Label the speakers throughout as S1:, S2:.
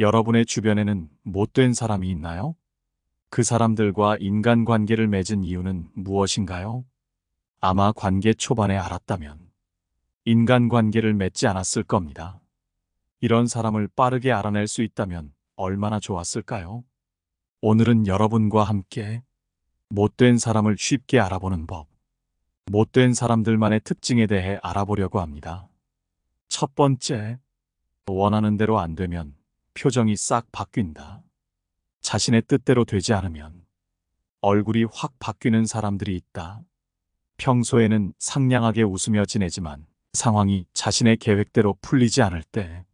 S1: 여러분의 주변에는 못된 사람이 있나요? 그 사람들과 인간관계를 맺은 이유는 무엇인가요? 아마 관계 초반에 알았다면 인간관계를 맺지 않았을 겁니다. 이런 사람을 빠르게 알아낼 수 있다면 얼마나 좋았을까요? 오늘은 여러분과 함께 못된 사람을 쉽게 알아보는 법, 못된 사람들만의 특징에 대해 알아보려고 합니다. 첫 번째, 원하는 대로 안 되면 표정이 싹 바뀐다. 자신의 뜻대로 되지 않으면 얼굴이 확 바뀌는 사람들이 있다. 평소에는 상냥하게 웃으며 지내지만 상황이 자신의 계획대로 풀리지 않을 때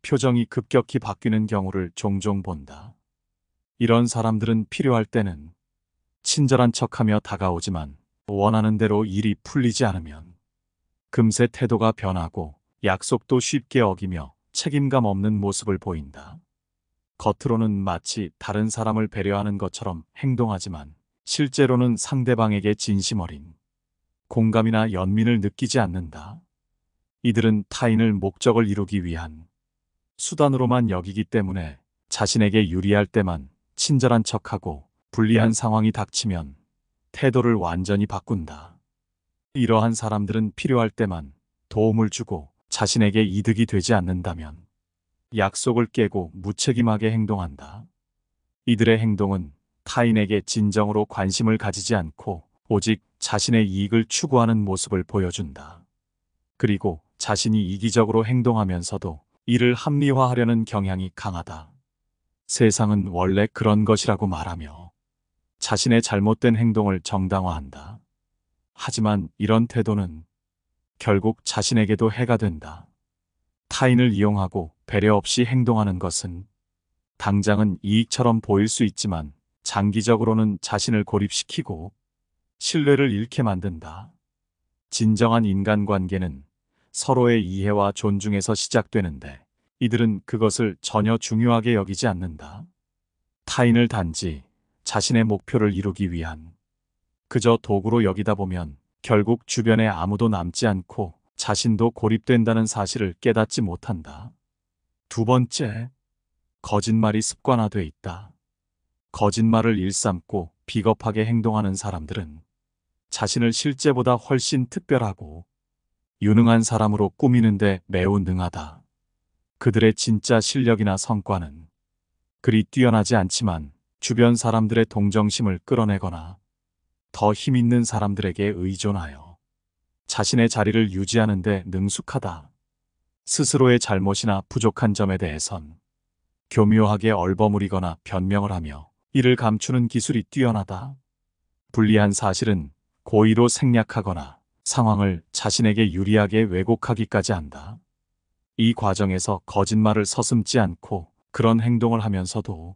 S1: 표정이 급격히 바뀌는 경우를 종종 본다. 이런 사람들은 필요할 때는 친절한 척하며 다가오지만 원하는 대로 일이 풀리지 않으면 금세 태도가 변하고 약속도 쉽게 어기며 책임감 없는 모습을 보인다. 겉으로는 마치 다른 사람을 배려하는 것처럼 행동하지만 실제로는 상대방에게 진심 어린 공감이나 연민을 느끼지 않는다. 이들은 타인을 목적을 이루기 위한 수단으로만 여기기 때문에 자신에게 유리할 때만 친절한 척하고 불리한 상황이 닥치면 태도를 완전히 바꾼다. 이러한 사람들은 필요할 때만 도움을 주고 자신에게 이득이 되지 않는다면 약속을 깨고 무책임하게 행동한다. 이들의 행동은 타인에게 진정으로 관심을 가지지 않고 오직 자신의 이익을 추구하는 모습을 보여준다. 그리고 자신이 이기적으로 행동하면서도 이를 합리화하려는 경향이 강하다. 세상은 원래 그런 것이라고 말하며 자신의 잘못된 행동을 정당화한다. 하지만 이런 태도는 결국 자신에게도 해가 된다. 타인을 이용하고 배려 없이 행동하는 것은 당장은 이익처럼 보일 수 있지만 장기적으로는 자신을 고립시키고 신뢰를 잃게 만든다. 진정한 인간관계는 서로의 이해와 존중에서 시작되는데 이들은 그것을 전혀 중요하게 여기지 않는다. 타인을 단지 자신의 목표를 이루기 위한 그저 도구로 여기다 보면 결국 주변에 아무도 남지 않고 자신도 고립된다는 사실을 깨닫지 못한다. 두 번째, 거짓말이 습관화돼 있다. 거짓말을 일삼고 비겁하게 행동하는 사람들은 자신을 실제보다 훨씬 특별하고 유능한 사람으로 꾸미는데 매우 능하다. 그들의 진짜 실력이나 성과는 그리 뛰어나지 않지만 주변 사람들의 동정심을 끌어내거나 더 힘 있는 사람들에게 의존하여 자신의 자리를 유지하는 데 능숙하다. 스스로의 잘못이나 부족한 점에 대해선 교묘하게 얼버무리거나 변명을 하며 이를 감추는 기술이 뛰어나다. 불리한 사실은 고의로 생략하거나 상황을 자신에게 유리하게 왜곡하기까지 한다. 이 과정에서 거짓말을 서슴지 않고 그런 행동을 하면서도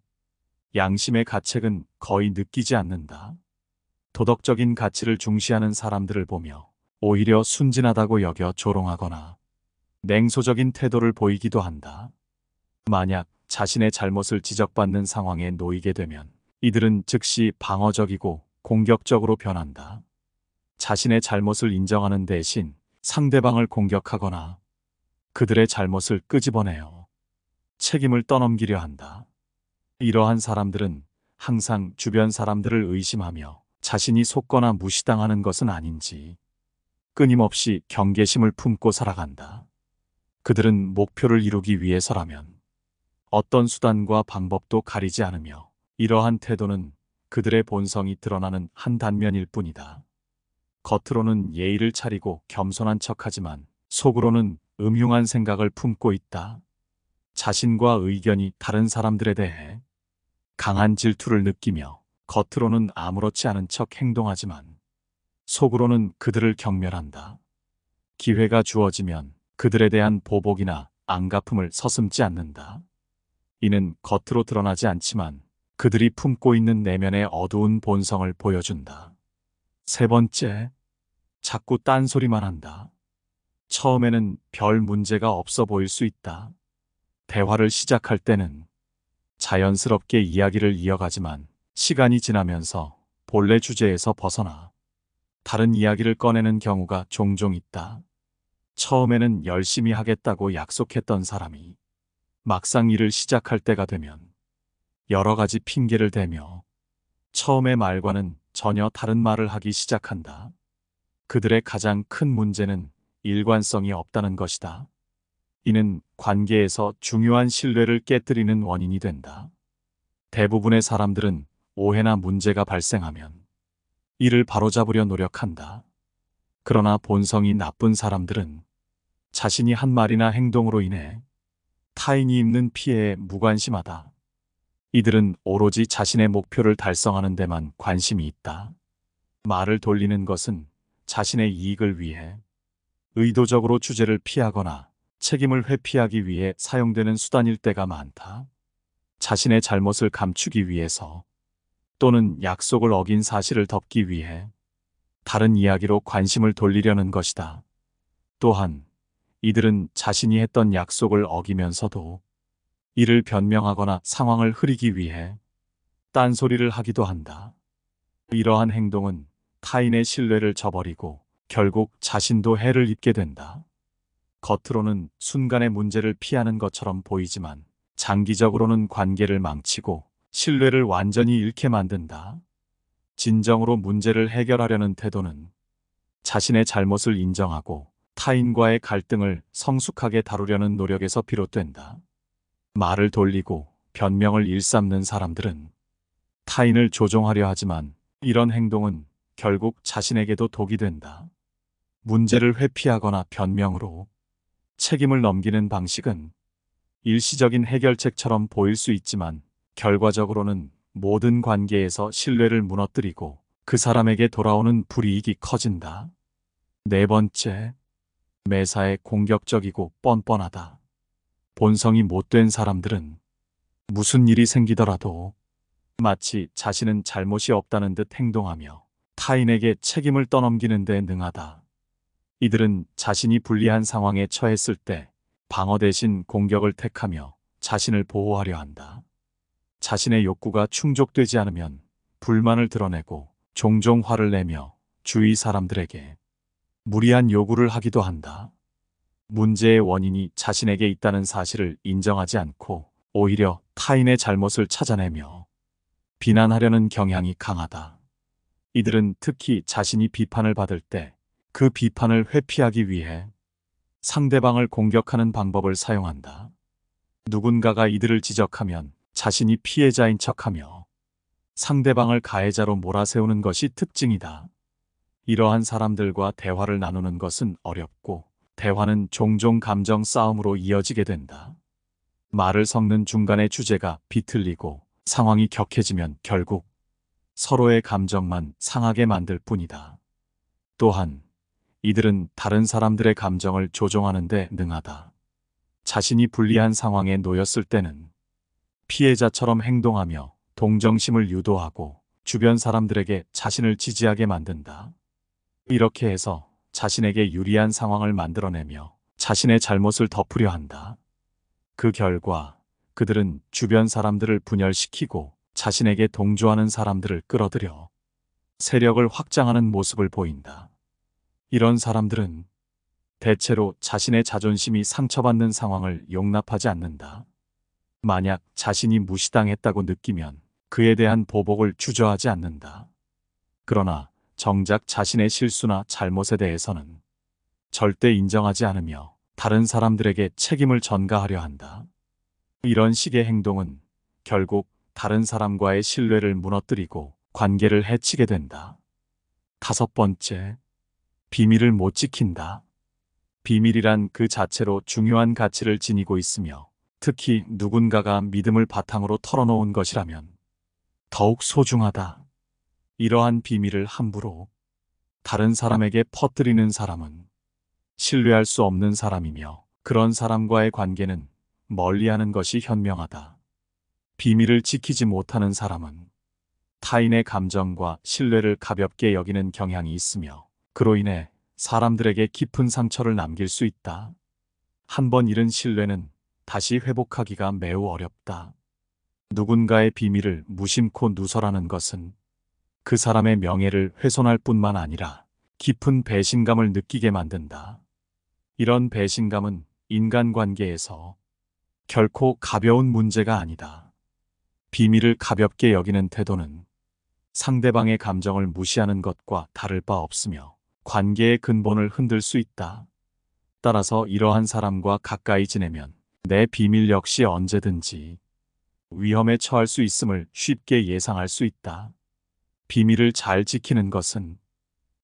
S1: 양심의 가책은 거의 느끼지 않는다. 도덕적인 가치를 중시하는 사람들을 보며 오히려 순진하다고 여겨 조롱하거나 냉소적인 태도를 보이기도 한다. 만약 자신의 잘못을 지적받는 상황에 놓이게 되면 이들은 즉시 방어적이고 공격적으로 변한다. 자신의 잘못을 인정하는 대신 상대방을 공격하거나 그들의 잘못을 끄집어내어 책임을 떠넘기려 한다. 이러한 사람들은 항상 주변 사람들을 의심하며 자신이 속거나 무시당하는 것은 아닌지 끊임없이 경계심을 품고 살아간다. 그들은 목표를 이루기 위해서라면 어떤 수단과 방법도 가리지 않으며 이러한 태도는 그들의 본성이 드러나는 한 단면일 뿐이다. 겉으로는 예의를 차리고 겸손한 척하지만 속으로는 음흉한 생각을 품고 있다. 자신과 의견이 다른 사람들에 대해 강한 질투를 느끼며 겉으로는 아무렇지 않은 척 행동하지만 속으로는 그들을 경멸한다. 기회가 주어지면 그들에 대한 보복이나 안갚음을 서슴지 않는다. 이는 겉으로 드러나지 않지만 그들이 품고 있는 내면의 어두운 본성을 보여준다. 세 번째, 자꾸 딴소리만 한다. 처음에는 별 문제가 없어 보일 수 있다. 대화를 시작할 때는 자연스럽게 이야기를 이어가지만 시간이 지나면서 본래 주제에서 벗어나 다른 이야기를 꺼내는 경우가 종종 있다. 처음에는 열심히 하겠다고 약속했던 사람이 막상 일을 시작할 때가 되면 여러 가지 핑계를 대며 처음의 말과는 전혀 다른 말을 하기 시작한다. 그들의 가장 큰 문제는 일관성이 없다는 것이다. 이는 관계에서 중요한 신뢰를 깨뜨리는 원인이 된다. 대부분의 사람들은 오해나 문제가 발생하면 이를 바로잡으려 노력한다. 그러나 본성이 나쁜 사람들은 자신이 한 말이나 행동으로 인해 타인이 입는 피해에 무관심하다. 이들은 오로지 자신의 목표를 달성하는 데만 관심이 있다. 말을 돌리는 것은 자신의 이익을 위해 의도적으로 주제를 피하거나 책임을 회피하기 위해 사용되는 수단일 때가 많다. 자신의 잘못을 감추기 위해서 또는 약속을 어긴 사실을 덮기 위해 다른 이야기로 관심을 돌리려는 것이다. 또한 이들은 자신이 했던 약속을 어기면서도 이를 변명하거나 상황을 흐리기 위해 딴소리를 하기도 한다. 이러한 행동은 타인의 신뢰를 저버리고 결국 자신도 해를 입게 된다. 겉으로는 순간의 문제를 피하는 것처럼 보이지만 장기적으로는 관계를 망치고 신뢰를 완전히 잃게 만든다. 진정으로 문제를 해결하려는 태도는 자신의 잘못을 인정하고 타인과의 갈등을 성숙하게 다루려는 노력에서 비롯된다. 말을 돌리고 변명을 일삼는 사람들은 타인을 조종하려 하지만 이런 행동은 결국 자신에게도 독이 된다. 문제를 회피하거나 변명으로 책임을 넘기는 방식은 일시적인 해결책처럼 보일 수 있지만 결과적으로는 모든 관계에서 신뢰를 무너뜨리고 그 사람에게 돌아오는 불이익이 커진다. 네 번째, 매사에 공격적이고 뻔뻔하다. 본성이 못된 사람들은 무슨 일이 생기더라도 마치 자신은 잘못이 없다는 듯 행동하며 타인에게 책임을 떠넘기는 데 능하다. 이들은 자신이 불리한 상황에 처했을 때 방어 대신 공격을 택하며 자신을 보호하려 한다. 자신의 욕구가 충족되지 않으면 불만을 드러내고 종종 화를 내며 주위 사람들에게 무리한 요구를 하기도 한다. 문제의 원인이 자신에게 있다는 사실을 인정하지 않고 오히려 타인의 잘못을 찾아내며 비난하려는 경향이 강하다. 이들은 특히 자신이 비판을 받을 때 그 비판을 회피하기 위해 상대방을 공격하는 방법을 사용한다. 누군가가 이들을 지적하면 자신이 피해자인 척하며 상대방을 가해자로 몰아세우는 것이 특징이다. 이러한 사람들과 대화를 나누는 것은 어렵고 대화는 종종 감정 싸움으로 이어지게 된다. 말을 섞는 중간의 주제가 비틀리고 상황이 격해지면 결국 서로의 감정만 상하게 만들 뿐이다. 또한 이들은 다른 사람들의 감정을 조종하는 데 능하다. 자신이 불리한 상황에 놓였을 때는 피해자처럼 행동하며 동정심을 유도하고 주변 사람들에게 자신을 지지하게 만든다. 이렇게 해서 자신에게 유리한 상황을 만들어내며 자신의 잘못을 덮으려 한다. 그 결과 그들은 주변 사람들을 분열시키고 자신에게 동조하는 사람들을 끌어들여 세력을 확장하는 모습을 보인다. 이런 사람들은 대체로 자신의 자존심이 상처받는 상황을 용납하지 않는다. 만약 자신이 무시당했다고 느끼면 그에 대한 보복을 주저하지 않는다. 그러나 정작 자신의 실수나 잘못에 대해서는 절대 인정하지 않으며 다른 사람들에게 책임을 전가하려 한다. 이런 식의 행동은 결국 다른 사람과의 신뢰를 무너뜨리고 관계를 해치게 된다. 다섯 번째, 비밀을 못 지킨다. 비밀이란 그 자체로 중요한 가치를 지니고 있으며 특히 누군가가 믿음을 바탕으로 털어놓은 것이라면 더욱 소중하다. 이러한 비밀을 함부로 다른 사람에게 퍼뜨리는 사람은 신뢰할 수 없는 사람이며 그런 사람과의 관계는 멀리하는 것이 현명하다. 비밀을 지키지 못하는 사람은 타인의 감정과 신뢰를 가볍게 여기는 경향이 있으며 그로 인해 사람들에게 깊은 상처를 남길 수 있다. 한 번 잃은 신뢰는 다시 회복하기가 매우 어렵다. 누군가의 비밀을 무심코 누설하는 것은 그 사람의 명예를 훼손할 뿐만 아니라 깊은 배신감을 느끼게 만든다. 이런 배신감은 인간관계에서 결코 가벼운 문제가 아니다. 비밀을 가볍게 여기는 태도는 상대방의 감정을 무시하는 것과 다를 바 없으며 관계의 근본을 흔들 수 있다. 따라서 이러한 사람과 가까이 지내면 내 비밀 역시 언제든지 위험에 처할 수 있음을 쉽게 예상할 수 있다. 비밀을 잘 지키는 것은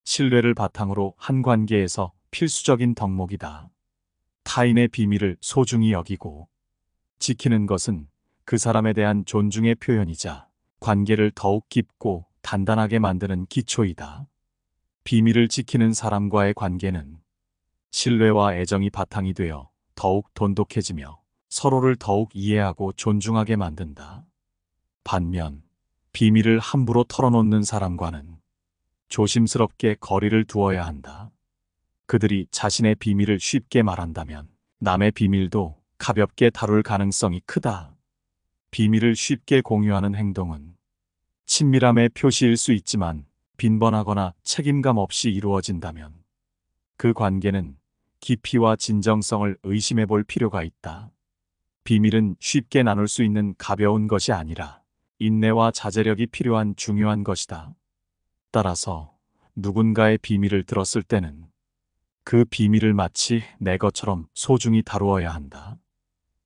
S1: 신뢰를 바탕으로 한 관계에서 필수적인 덕목이다. 타인의 비밀을 소중히 여기고 지키는 것은 그 사람에 대한 존중의 표현이자 관계를 더욱 깊고 단단하게 만드는 기초이다. 비밀을 지키는 사람과의 관계는 신뢰와 애정이 바탕이 되어 더욱 돈독해지며 서로를 더욱 이해하고 존중하게 만든다. 반면 비밀을 함부로 털어놓는 사람과는 조심스럽게 거리를 두어야 한다. 그들이 자신의 비밀을 쉽게 말한다면 남의 비밀도 가볍게 다룰 가능성이 크다. 비밀을 쉽게 공유하는 행동은 친밀함의 표시일 수 있지만 빈번하거나 책임감 없이 이루어진다면 그 관계는 깊이와 진정성을 의심해 볼 필요가 있다. 비밀은 쉽게 나눌 수 있는 가벼운 것이 아니라 인내와 자제력이 필요한 중요한 것이다. 따라서 누군가의 비밀을 들었을 때는 그 비밀을 마치 내 것처럼 소중히 다루어야 한다.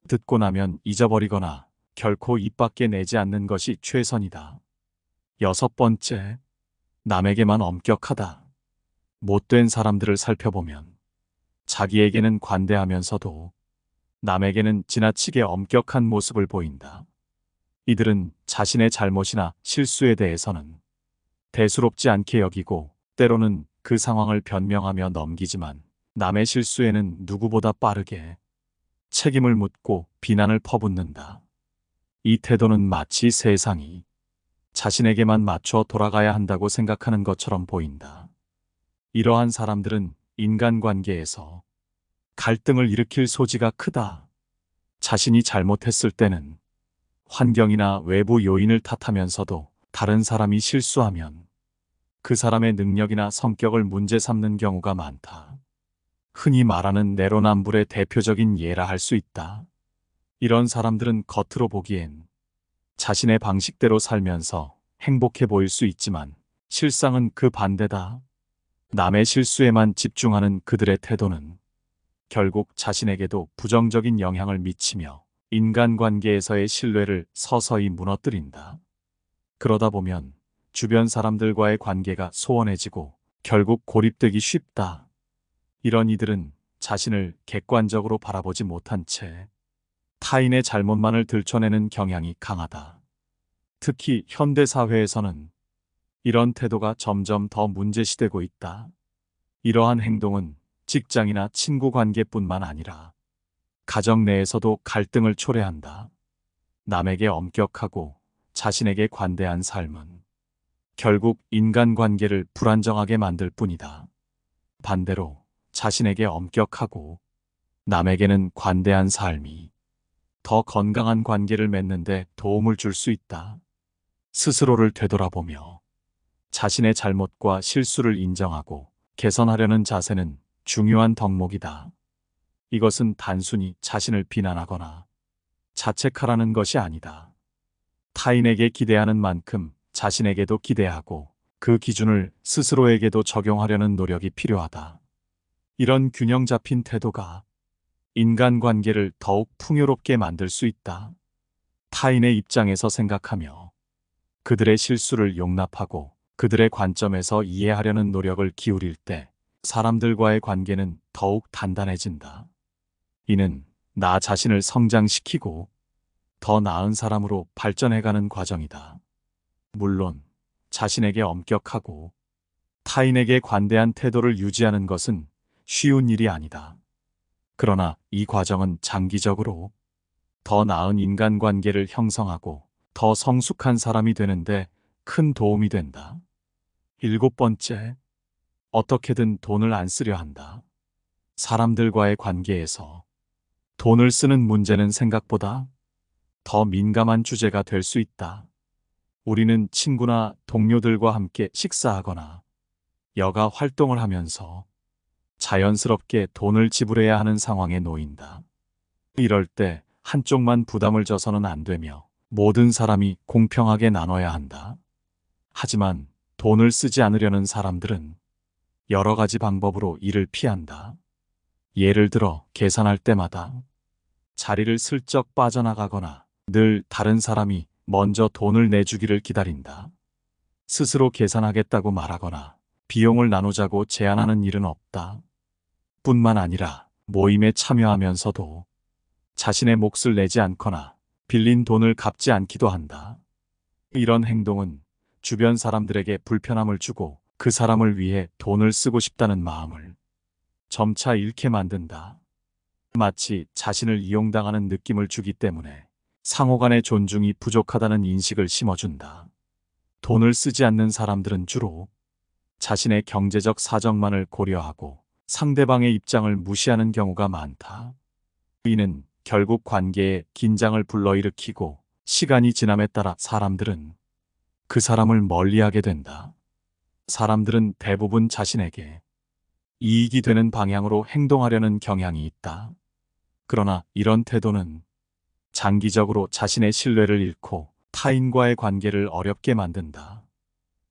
S1: 듣고 나면 잊어버리거나 결코 입 밖에 내지 않는 것이 최선이다. 여섯 번째, 남에게만 엄격하다. 못된 사람들을 살펴보면 자기에게는 관대하면서도 남에게는 지나치게 엄격한 모습을 보인다. 이들은 자신의 잘못이나 실수에 대해서는 대수롭지 않게 여기고 때로는 그 상황을 변명하며 넘기지만 남의 실수에는 누구보다 빠르게 책임을 묻고 비난을 퍼붓는다. 이 태도는 마치 세상이 자신에게만 맞춰 돌아가야 한다고 생각하는 것처럼 보인다. 이러한 사람들은 인간관계에서 갈등을 일으킬 소지가 크다. 자신이 잘못했을 때는 환경이나 외부 요인을 탓하면서도 다른 사람이 실수하면 그 사람의 능력이나 성격을 문제 삼는 경우가 많다. 흔히 말하는 내로남불의 대표적인 예라 할 수 있다. 이런 사람들은 겉으로 보기엔 자신의 방식대로 살면서 행복해 보일 수 있지만 실상은 그 반대다. 남의 실수에만 집중하는 그들의 태도는 결국 자신에게도 부정적인 영향을 미치며 인간관계에서의 신뢰를 서서히 무너뜨린다. 그러다 보면 주변 사람들과의 관계가 소원해지고 결국 고립되기 쉽다. 이런 이들은 자신을 객관적으로 바라보지 못한 채 타인의 잘못만을 들춰내는 경향이 강하다. 특히 현대사회에서는 이런 태도가 점점 더 문제시되고 있다. 이러한 행동은 직장이나 친구 관계뿐만 아니라 가정 내에서도 갈등을 초래한다. 남에게 엄격하고 자신에게 관대한 삶은 결국 인간관계를 불안정하게 만들 뿐이다. 반대로 자신에게 엄격하고 남에게는 관대한 삶이 더 건강한 관계를 맺는데 도움을 줄 수 있다. 스스로를 되돌아보며 자신의 잘못과 실수를 인정하고 개선하려는 자세는 중요한 덕목이다. 이것은 단순히 자신을 비난하거나 자책하라는 것이 아니다. 타인에게 기대하는 만큼 자신에게도 기대하고 그 기준을 스스로에게도 적용하려는 노력이 필요하다. 이런 균형 잡힌 태도가 인간관계를 더욱 풍요롭게 만들 수 있다. 타인의 입장에서 생각하며 그들의 실수를 용납하고 그들의 관점에서 이해하려는 노력을 기울일 때 사람들과의 관계는 더욱 단단해진다. 이는 나 자신을 성장시키고 더 나은 사람으로 발전해가는 과정이다. 물론 자신에게 엄격하고 타인에게 관대한 태도를 유지하는 것은 쉬운 일이 아니다. 그러나 이 과정은 장기적으로 더 나은 인간관계를 형성하고 더 성숙한 사람이 되는데 큰 도움이 된다. 일곱 번째, 어떻게든 돈을 안 쓰려 한다. 사람들과의 관계에서 돈을 쓰는 문제는 생각보다 더 민감한 주제가 될 수 있다. 우리는 친구나 동료들과 함께 식사하거나 여가 활동을 하면서 자연스럽게 돈을 지불해야 하는 상황에 놓인다. 이럴 때 한쪽만 부담을 져서는 안 되며 모든 사람이 공평하게 나눠야 한다. 하지만 돈을 쓰지 않으려는 사람들은 여러 가지 방법으로 이를 피한다. 예를 들어 계산할 때마다 자리를 슬쩍 빠져나가거나 늘 다른 사람이 먼저 돈을 내주기를 기다린다. 스스로 계산하겠다고 말하거나 비용을 나누자고 제안하는 일은 없다. 뿐만 아니라 모임에 참여하면서도 자신의 몫을 내지 않거나 빌린 돈을 갚지 않기도 한다. 이런 행동은 주변 사람들에게 불편함을 주고 그 사람을 위해 돈을 쓰고 싶다는 마음을 점차 잃게 만든다. 마치 자신을 이용당하는 느낌을 주기 때문에 상호 간의 존중이 부족하다는 인식을 심어준다. 돈을 쓰지 않는 사람들은 주로 자신의 경제적 사정만을 고려하고 상대방의 입장을 무시하는 경우가 많다. 이는 결국 관계에 긴장을 불러일으키고 시간이 지남에 따라 사람들은 그 사람을 멀리하게 된다. 사람들은 대부분 자신에게 이익이 되는 방향으로 행동하려는 경향이 있다. 그러나 이런 태도는 장기적으로 자신의 신뢰를 잃고 타인과의 관계를 어렵게 만든다.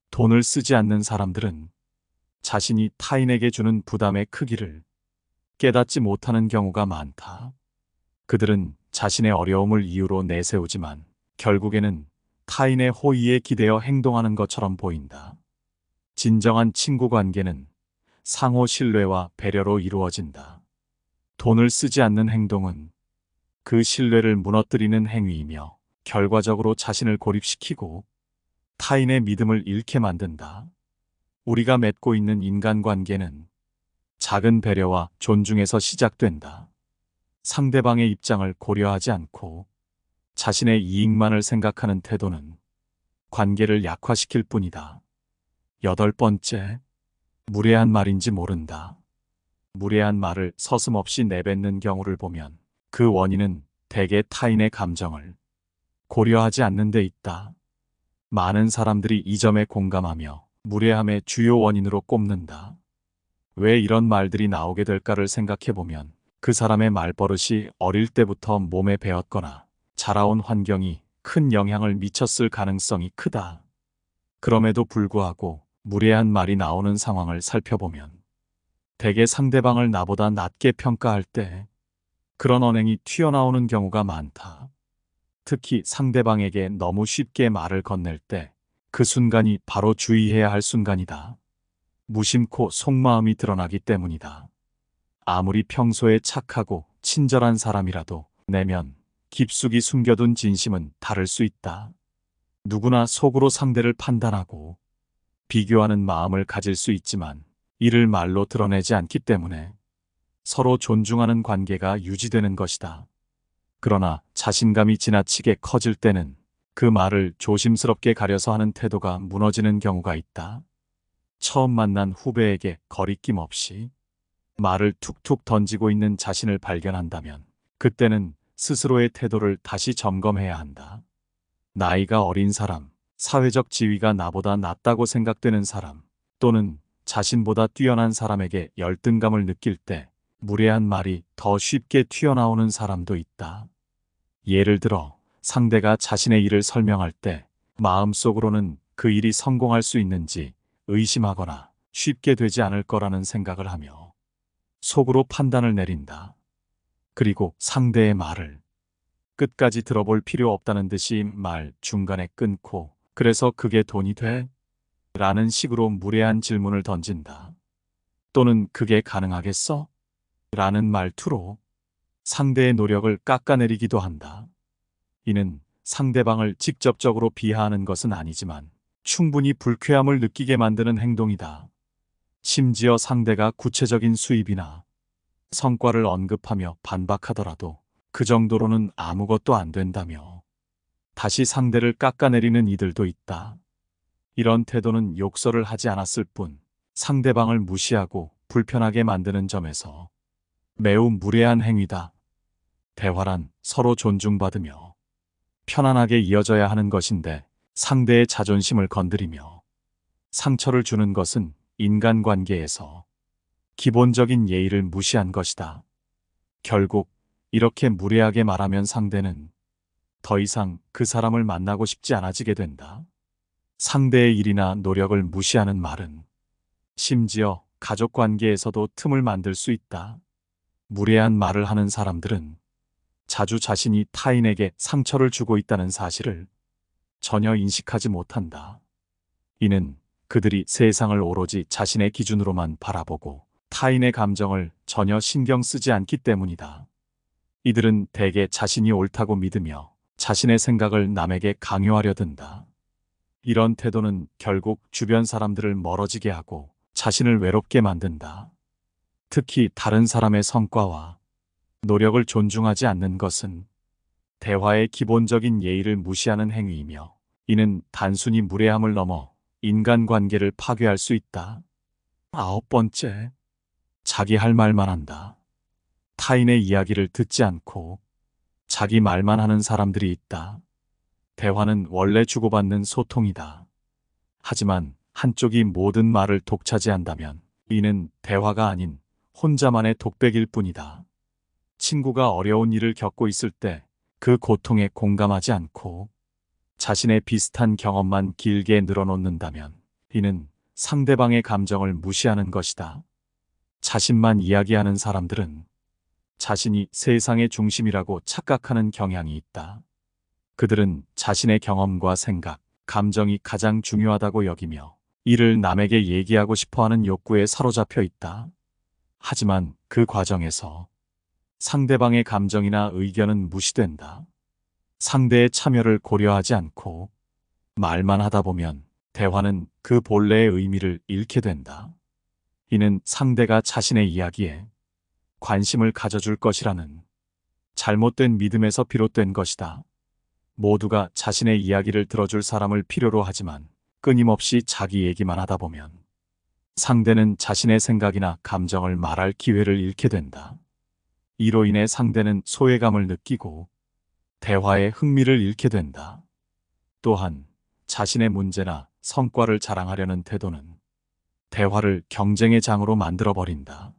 S1: 돈을 쓰지 않는 사람들은 자신이 타인에게 주는 부담의 크기를 깨닫지 못하는 경우가 많다. 그들은 자신의 어려움을 이유로 내세우지만 결국에는 타인의 호의에 기대어 행동하는 것처럼 보인다. 진정한 친구 관계는 상호 신뢰와 배려로 이루어진다. 돈을 쓰지 않는 행동은 그 신뢰를 무너뜨리는 행위이며 결과적으로 자신을 고립시키고 타인의 믿음을 잃게 만든다. 우리가 맺고 있는 인간관계는 작은 배려와 존중에서 시작된다. 상대방의 입장을 고려하지 않고 자신의 이익만을 생각하는 태도는 관계를 약화시킬 뿐이다. 여덟 번째, 무례한 말인지 모른다. 무례한 말을 서슴없이 내뱉는 경우를 보면 그 원인은 대개 타인의 감정을 고려하지 않는 데 있다. 많은 사람들이 이 점에 공감하며 무례함의 주요 원인으로 꼽는다. 왜 이런 말들이 나오게 될까를 생각해 보면 그 사람의 말버릇이 어릴 때부터 몸에 배었거나 자라온 환경이 큰 영향을 미쳤을 가능성이 크다. 그럼에도 불구하고 무례한 말이 나오는 상황을 살펴보면 대개 상대방을 나보다 낮게 평가할 때 그런 언행이 튀어나오는 경우가 많다. 특히 상대방에게 너무 쉽게 말을 건넬 때 그 순간이 바로 주의해야 할 순간이다. 무심코 속마음이 드러나기 때문이다. 아무리 평소에 착하고 친절한 사람이라도 내면 깊숙이 숨겨둔 진심은 다를 수 있다. 누구나 속으로 상대를 판단하고 비교하는 마음을 가질 수 있지만 이를 말로 드러내지 않기 때문에 서로 존중하는 관계가 유지되는 것이다. 그러나 자신감이 지나치게 커질 때는 그 말을 조심스럽게 가려서 하는 태도가 무너지는 경우가 있다. 처음 만난 후배에게 거리낌 없이 말을 툭툭 던지고 있는 자신을 발견한다면 그때는 스스로의 태도를 다시 점검해야 한다. 나이가 어린 사람, 사회적 지위가 나보다 낮다고 생각되는 사람, 또는 자신보다 뛰어난 사람에게 열등감을 느낄 때 무례한 말이 더 쉽게 튀어나오는 사람도 있다. 예를 들어 상대가 자신의 일을 설명할 때 마음속으로는 그 일이 성공할 수 있는지 의심하거나 쉽게 되지 않을 거라는 생각을 하며 속으로 판단을 내린다. 그리고 상대의 말을 끝까지 들어볼 필요 없다는 듯이 말 중간에 끊고 그래서 그게 돈이 돼? 라는 식으로 무례한 질문을 던진다. 또는 그게 가능하겠어? 라는 말투로 상대의 노력을 깎아내리기도 한다. 이는 상대방을 직접적으로 비하하는 것은 아니지만 충분히 불쾌함을 느끼게 만드는 행동이다. 심지어 상대가 구체적인 수입이나 성과를 언급하며 반박하더라도 그 정도로는 아무것도 안 된다며 다시 상대를 깎아내리는 이들도 있다. 이런 태도는 욕설을 하지 않았을 뿐 상대방을 무시하고 불편하게 만드는 점에서 매우 무례한 행위다. 대화란 서로 존중받으며 편안하게 이어져야 하는 것인데 상대의 자존심을 건드리며 상처를 주는 것은 인간관계에서 기본적인 예의를 무시한 것이다. 결국 이렇게 무례하게 말하면 상대는 더 이상 그 사람을 만나고 싶지 않아지게 된다. 상대의 일이나 노력을 무시하는 말은 심지어 가족 관계에서도 틈을 만들 수 있다. 무례한 말을 하는 사람들은 자주 자신이 타인에게 상처를 주고 있다는 사실을 전혀 인식하지 못한다. 이는 그들이 세상을 오로지 자신의 기준으로만 바라보고 타인의 감정을 전혀 신경 쓰지 않기 때문이다. 이들은 대개 자신이 옳다고 믿으며 자신의 생각을 남에게 강요하려 든다. 이런 태도는 결국 주변 사람들을 멀어지게 하고 자신을 외롭게 만든다. 특히 다른 사람의 성과와 노력을 존중하지 않는 것은 대화의 기본적인 예의를 무시하는 행위이며 이는 단순히 무례함을 넘어 인간관계를 파괴할 수 있다. 아홉 번째, 자기 할 말만 한다. 타인의 이야기를 듣지 않고 자기 말만 하는 사람들이 있다. 대화는 원래 주고받는 소통이다. 하지만 한쪽이 모든 말을 독차지한다면 이는 대화가 아닌 혼자만의 독백일 뿐이다. 친구가 어려운 일을 겪고 있을 때 그 고통에 공감하지 않고 자신의 비슷한 경험만 길게 늘어놓는다면 이는 상대방의 감정을 무시하는 것이다. 자신만 이야기하는 사람들은 자신이 세상의 중심이라고 착각하는 경향이 있다. 그들은 자신의 경험과 생각, 감정이 가장 중요하다고 여기며 이를 남에게 얘기하고 싶어 하는 욕구에 사로잡혀 있다. 하지만 그 과정에서 상대방의 감정이나 의견은 무시된다. 상대의 참여를 고려하지 않고 말만 하다 보면 대화는 그 본래의 의미를 잃게 된다. 이는 상대가 자신의 이야기에 관심을 가져줄 것이라는 잘못된 믿음에서 비롯된 것이다. 모두가 자신의 이야기를 들어줄 사람을 필요로 하지만 끊임없이 자기 얘기만 하다 보면 상대는 자신의 생각이나 감정을 말할 기회를 잃게 된다. 이로 인해 상대는 소외감을 느끼고 대화에 흥미를 잃게 된다. 또한 자신의 문제나 성과를 자랑하려는 태도는 대화를 경쟁의 장으로 만들어버린다.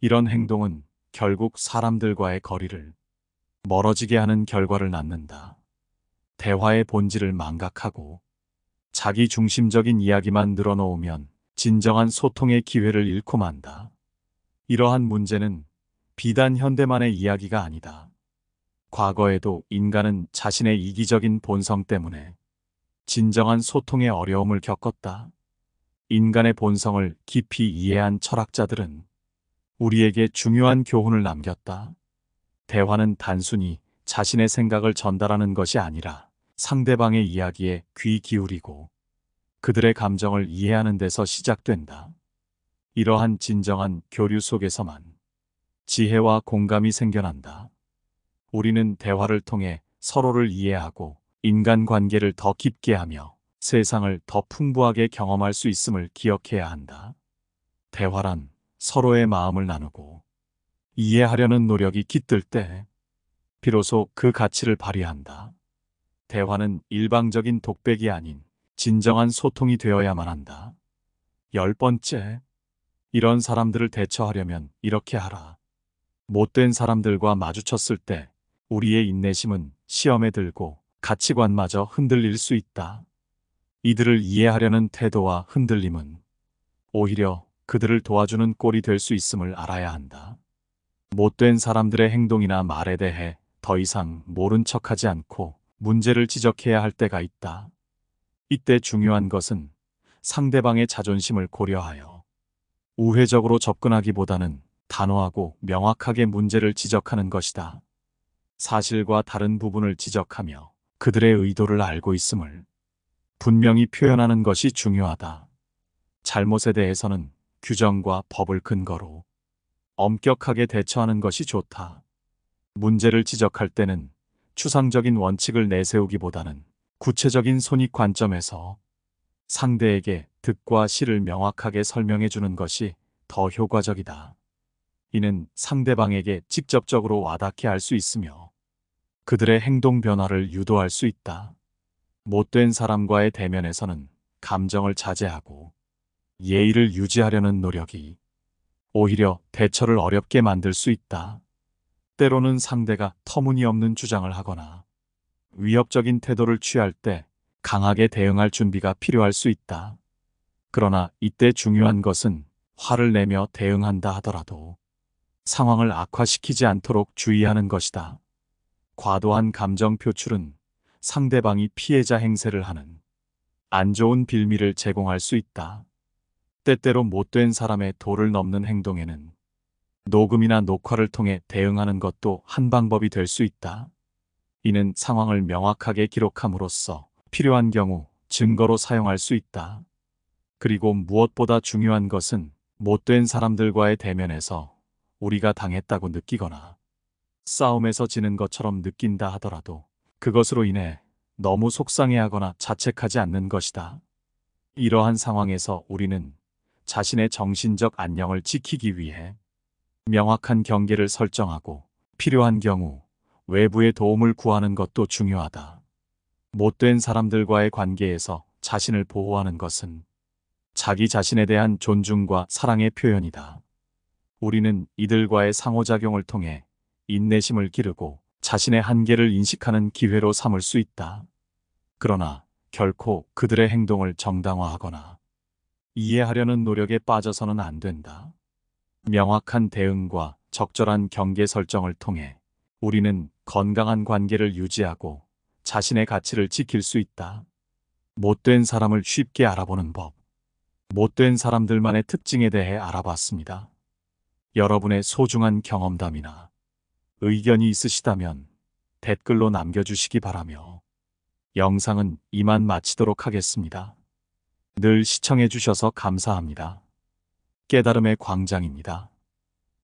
S1: 이런 행동은 결국 사람들과의 거리를 멀어지게 하는 결과를 낳는다. 대화의 본질을 망각하고 자기 중심적인 이야기만 늘어놓으면 진정한 소통의 기회를 잃고 만다. 이러한 문제는 비단 현대만의 이야기가 아니다. 과거에도 인간은 자신의 이기적인 본성 때문에 진정한 소통의 어려움을 겪었다. 인간의 본성을 깊이 이해한 철학자들은 우리에게 중요한 교훈을 남겼다. 대화는 단순히 자신의 생각을 전달하는 것이 아니라 상대방의 이야기에 귀 기울이고 그들의 감정을 이해하는 데서 시작된다. 이러한 진정한 교류 속에서만 지혜와 공감이 생겨난다. 우리는 대화를 통해 서로를 이해하고 인간관계를 더 깊게 하며 세상을 더 풍부하게 경험할 수 있음을 기억해야 한다. 대화란 서로의 마음을 나누고 이해하려는 노력이 깃들 때 비로소 그 가치를 발휘한다. 대화는 일방적인 독백이 아닌 진정한 소통이 되어야만 한다. 열 번째, 이런 사람들을 대처하려면 이렇게 하라. 못된 사람들과 마주쳤을 때 우리의 인내심은 시험에 들고 가치관마저 흔들릴 수 있다. 이들을 이해하려는 태도와 흔들림은 오히려 그들을 도와주는 꼴이 될 수 있음을 알아야 한다. 못된 사람들의 행동이나 말에 대해 더 이상 모른 척하지 않고 문제를 지적해야 할 때가 있다. 이때 중요한 것은 상대방의 자존심을 고려하여 우회적으로 접근하기보다는 단호하고 명확하게 문제를 지적하는 것이다. 사실과 다른 부분을 지적하며 그들의 의도를 알고 있음을 분명히 표현하는 것이 중요하다. 잘못에 대해서는 규정과 법을 근거로 엄격하게 대처하는 것이 좋다. 문제를 지적할 때는 추상적인 원칙을 내세우기보다는 구체적인 손익 관점에서 상대에게 득과 실을 명확하게 설명해 주는 것이 더 효과적이다. 이는 상대방에게 직접적으로 와닿게 할 수 있으며 그들의 행동 변화를 유도할 수 있다. 못된 사람과의 대면에서는 감정을 자제하고 예의를 유지하려는 노력이 오히려 대처를 어렵게 만들 수 있다. 때로는 상대가 터무니없는 주장을 하거나 위협적인 태도를 취할 때 강하게 대응할 준비가 필요할 수 있다. 그러나 이때 중요한 것은 화를 내며 대응한다 하더라도 상황을 악화시키지 않도록 주의하는 것이다. 과도한 감정 표출은 상대방이 피해자 행세를 하는 안 좋은 빌미를 제공할 수 있다. 때때로 못된 사람의 도를 넘는 행동에는 녹음이나 녹화를 통해 대응하는 것도 한 방법이 될 수 있다. 이는 상황을 명확하게 기록함으로써 필요한 경우 증거로 사용할 수 있다. 그리고 무엇보다 중요한 것은 못된 사람들과의 대면에서 우리가 당했다고 느끼거나 싸움에서 지는 것처럼 느낀다 하더라도 그것으로 인해 너무 속상해하거나 자책하지 않는 것이다. 이러한 상황에서 우리는 자신의 정신적 안녕을 지키기 위해 명확한 경계를 설정하고 필요한 경우 외부의 도움을 구하는 것도 중요하다. 못된 사람들과의 관계에서 자신을 보호하는 것은 자기 자신에 대한 존중과 사랑의 표현이다. 우리는 이들과의 상호작용을 통해 인내심을 기르고 자신의 한계를 인식하는 기회로 삼을 수 있다. 그러나 결코 그들의 행동을 정당화하거나 이해하려는 노력에 빠져서는 안 된다. 명확한 대응과 적절한 경계 설정을 통해 우리는 건강한 관계를 유지하고 자신의 가치를 지킬 수 있다. 못된 사람을 쉽게 알아보는 법. 못된 사람들만의 특징에 대해 알아봤습니다. 여러분의 소중한 경험담이나 의견이 있으시다면 댓글로 남겨주시기 바라며 영상은 이만 마치도록 하겠습니다. 늘 시청해주셔서 감사합니다. 깨달음의 광장입니다.